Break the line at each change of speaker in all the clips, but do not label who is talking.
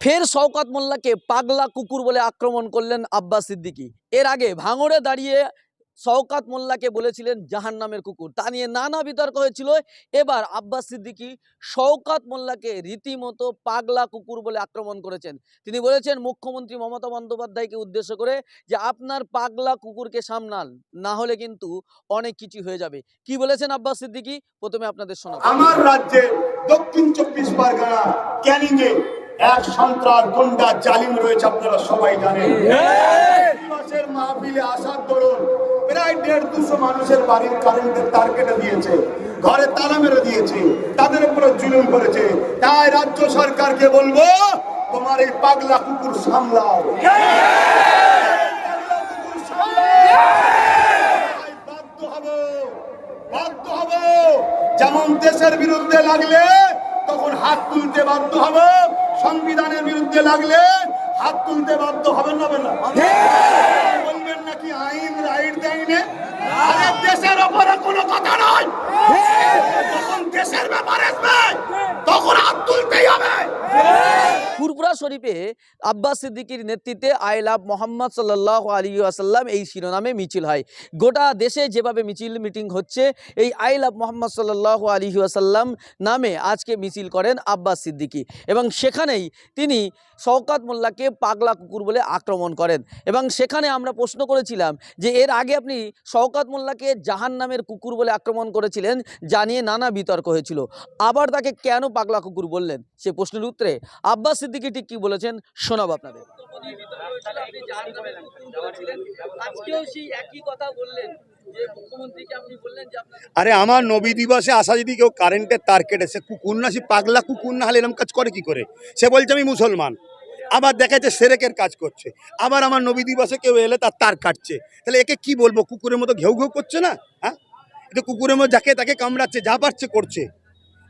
ফের শওকত মোল্লাকে পাগলা কুকুর বলে আক্রমণ করলেন আব্বাস সিদ্দিকী। এর আগে ভাঙড়ে দাঁড়িয়ে শওকাত মোল্লাকে বলেছিলেন জাহান নামের কুকুর। তা নিয়ে নানা বিতর্ক হয়েছিল। এবার আব্বাস সিদ্দিকী শওকাত মোল্লাকে রীতিমতো পাগলা কুকুর বলে আক্রমণ করেছেন। তিনি বলেছেন, মুখ্যমন্ত্রী মমতা বন্দ্যোপাধ্যায়কে উদ্দেশ্য করে যে আপনার পাগলা কুকুরকে সামলান, না হলে কিন্তু অনেক কিছু হয়ে যাবে। কি বলেছেন আব্বাস সিদ্দিকী? প্রথমে আপনাদের শোনাবো।
আমার রাজ্যে দক্ষিণ চব্বিশ পরগনা ক্যানিংয়ে এক সন্ত্রাস গুন্ডা জালিম রয়েছে, আপনারা সবাই জানেন। মাসের মাহফিলে আসার দরুন প্রায় দেড় দুশো মানুষের বাড়ির কারেন্টের তার কেটে দিয়েছে, ঘরে তালা মেরে দিয়েছে, তাদের উপরে জুলুম করেছে। তাই রাজ্য সরকারকে বলব, তোমার এই পাগলা কুকুর সামলাও। যেমন দেশের বিরুদ্ধে লাগলে, তখন হাত তুলতে বাধ্য হব। লাগলে হাত তুলতে বাধ্য হবেন না না। বলবেন নাকি আইন রাইট দেয়নি? দেশের ওপরে কোনো কথা নয় যখন দেশের ব্যাপার আসবে তখন হাত তুলতেই হবে
ফুরপুরা শরীফে আব্বাস সিদ্দিকীর নেতৃত্বে আই লাভ মোহাম্মদ সাল্লাহ আলী আসাল্লাম এই শিরোনামে মিছিল হয়। গোটা দেশে যেভাবে মিছিল মিটিং হচ্ছে, এই আই লাভ মোহাম্মদ সাল্লাহ আলী আসাল্লাম নামে আজকে মিছিল করেন আব্বাস সিদ্দিকী এবং সেখানেই তিনি শওকাত মোল্লাকে পাগলা কুকুর বলে আক্রমণ করেন এবং সেখানে আমরা প্রশ্ন করেছিলাম যে এর আগে আপনি শওকাত মোল্লাকে জাহান নামের কুকুর বলে আক্রমণ করেছিলেন জানিয়ে নানা বিতর্ক হয়েছিল। আবার তাকে কেন পাগলা কুকুর বললেন? সে প্রশ্নের উত্তরে, আব্বাস সিদ্দিকী ঠিক কি বলেছেন শোনাবো আপনাদের। আজকেও সেই একই কথা বললেন যে মুখ্যমন্ত্রীকে আপনি বললেন যে আপনার
আরে আমার নবী দিবসে আসা যদি কেউ কারেন্টের তার কেটেছে কুকুর না সে পাগলা কুকুর না হলে এরকম কাজ করে কি করে? সে বলছে আমি মুসলমান। আবার দেখা যাচ্ছে সেরেকের কাজ করছে। আবার আমার নবী দিবসে কেউ এলে তার তার কাটছে। তাহলে একে কি বলব? কুকুরের মতো ঘেউ ঘেউ করছে না? হ্যাঁ? এটা কুকুরের মতো যাকে তাকে কামড়াচ্ছে যা পারছে করছে।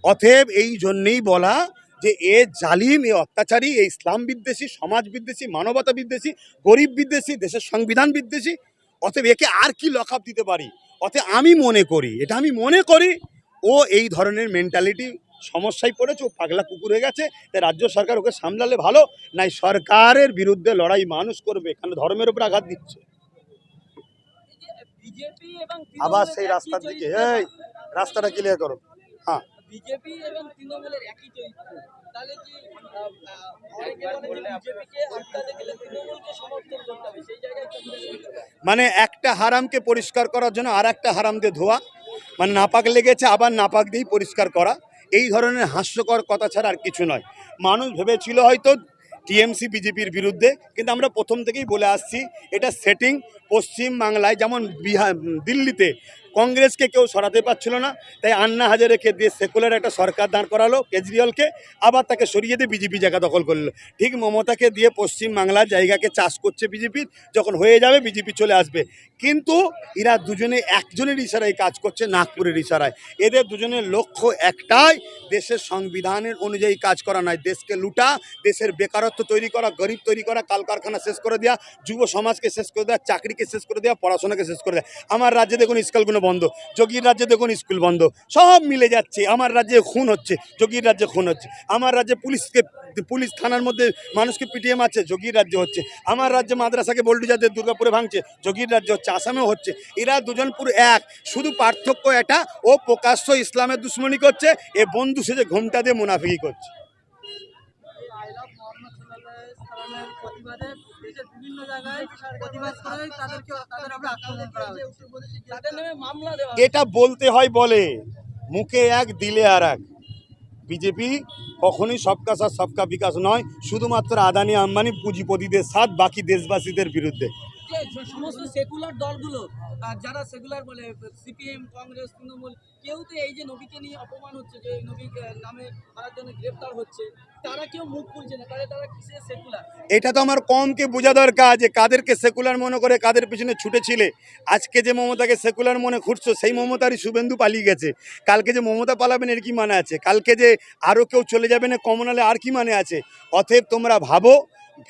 অতএব এই জন্যেই বলা যে এ জালিম এ অত্যাচারী এ ইসলাম বিদ্বেষী সমাজ বিদ্বেষী মানবতা বিদ্বেষী গরিব বিদ্বেষী দেশের সংবিধান বিদ্বেষী অতএব একে আর কি লকআপ দিতে পারি? অতএব আমি মনে করি এটা আমি মনে করি ও এই ধরনের মেন্টালিটি সমস্যায় পড়েছে ও পাগলা কুকুর হয়ে গেছে তাই রাজ্য সরকার ওকে সামলালে ভালো নাই সরকারের বিরুদ্ধে লড়াই মানুষ করবে কেন ধর্মের উপর আঘাত দিচ্ছে? আবার সেই রাস্তার দিকে এই রাস্তাটা ক্লিয়ার করো। হ্যাঁ।
বিজেপি এবং তৃণমূলের একই চরিত্র। তাহলে কি
মানে একটা হারামকে পরিষ্কার করার জন্য আর একটা হারাম দিয়ে ধোয়া মানে নাপাক লেগেছে, আবার নাপাক দিয়েই পরিষ্কার করা, এই ধরনের হাস্যকর কথা ছাড়া আর কিছু নয়। মানুষ ভেবেছিল হয়তো টিএমসি, বিজেপির বিরুদ্ধে, কিন্তু আমরা প্রথম থেকেই বলে আসছি, এটা সেটিং পশ্চিম বাংলায় যেমন বিহার, দিল্লিতে কংগ্রেসকে কেউ সরাতে পারছিল না। তাই আন্না হাজারেকে দিয়ে সেকুলার একটা সরকার দাঁড় করালো, কেজরিওয়ালকে আবার তাকে সরিয়ে দিয়ে বিজেপি জায়গা দখল করল। ঠিক মমতাকে দিয়ে পশ্চিম বাংলার জায়গাকে চাষ করছে বিজেপির যখন হয়ে যাবে বিজেপি চলে আসবে। কিন্তু এরা দুজনে একজনের ইশারায় কাজ করছে, নাগপুরের ইশারায়। এদের দুজনের লক্ষ্য একটাই, দেশের সংবিধানের অনুযায়ী কাজ করা নয়। দেশকে লুটা, দেশের বেকারত্ব তৈরি করা, গরিব তৈরি করা কালকারখানা শেষ করে দেওয়া যুব সমাজকে শেষ করে দেওয়া চাকরিকে শেষ করে দেওয়া পড়াশোনাকে শেষ করে দেওয়া আমার রাজ্যে দেখুন স্কুলগুলো বন্ধ, যোগীর রাজ্যে দেখুন স্কুল বন্ধ, সব মিলে যাচ্ছে, আমার রাজ্যে খুন হচ্ছে, যোগীর রাজ্যে খুন হচ্ছে, আমার রাজ্যে পুলিশকে, পুলিশ থানার মধ্যে মানুষকে পিটিএম আছে যোগীর রাজ্য হচ্ছে, আমার রাজ্যে মাদ্রাসাকে বল্ডুজাদের দুর্গাপুরে ভাঙছে, যোগীর রাজ্য হচ্ছে, আসামেও হচ্ছে, এরা দুজন পুরো এক, শুধু পার্থক্য এটা, ও প্রকাশ্য ইসলামের দুশ্মনী করছে, এ বন্ধু সেজে ঘুমটা দিয়ে মুনাফিকি করছে।
প্রতিবাদে দেশের বিভিন্ন জায়গায় প্রতিবাদ করে তাদেরকে তাদের আমরা আক্রমণ করা হয়েছে।
তাদের নামে মামলা দেওয়া
এটা বলতে হয় বলে, মুখে এক, দিলে আর এক। বিজেপি কখনই সবকা সাথ, সবকা বিকাশ নয়, শুধুমাত্র আদানি, আম্বানি, পুঁজিপতিদের সাথ, বাকি দেশবাসীদের বিরুদ্ধে।
যে সমস্ত সেকুলার দলগুলো যারা সেকুলার বলে সিপিএম কংগ্রেস তৃণমূল, কেউ তো এই যে নবীকে নিয়ে অপমান হচ্ছে, যে নবী নামে মারার জন্য গ্রেফতার হচ্ছে, তারা কেউ মুখ খুলছে না, তাহলে তারা কিসের সেকুলার
এটা তো আমার কমকে বোঝা দরকার যে কাদেরকে সেকুলার মনে করে কাদের পিছনে ছুটেছিলে। আজকে যে মমতাকে সেকুলার মনে খুঁজছো সেই মমতারই শুভেন্দু পালিয়ে গেছে। কালকে যে মমতা পালাবেন, এর কি মানে আছে? কালকে যে আরও কেউ চলে যাবে না, কমনালে আর কি মানে আছে? অতএব তোমরা ভাবো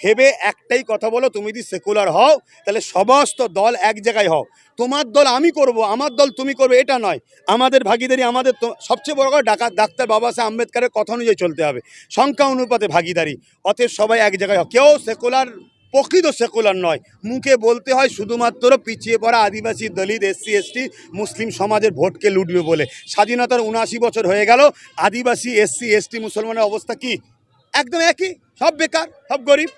ভেবে একটাই কথা বলো, তুমি যদি সেকুলার হও, তাহলে সমস্ত দল এক জায়গায় হও। তোমার দল আমি করব, আমার দল তুমি করবে, এটা নয়। আমাদের ভাগিদারি, আমাদের সবচেয়ে বড় কথা ডাকা ডাক্তার বাবা সাহেব আম্বেদকারের কথা অনুযায়ী চলতে হবে। সংখ্যা অনুপাতে ভাগিদারি, অতএব সবাই এক জায়গায় হও। কেউ সেকুলার প্রকৃত সেকুলার নয়। মুখে বলতে হয় শুধুমাত্র পিছিয়ে পড়া আদিবাসী দলিত, এসসি, এসটি, মুসলিম সমাজের ভোটকে লুটবে বলে। স্বাধীনতার উনআশি বছর হয়ে গেল। আদিবাসী, এসসি, এসটি, মুসলমানের অবস্থা কি? একদম একই সব বেকার সব গরিব।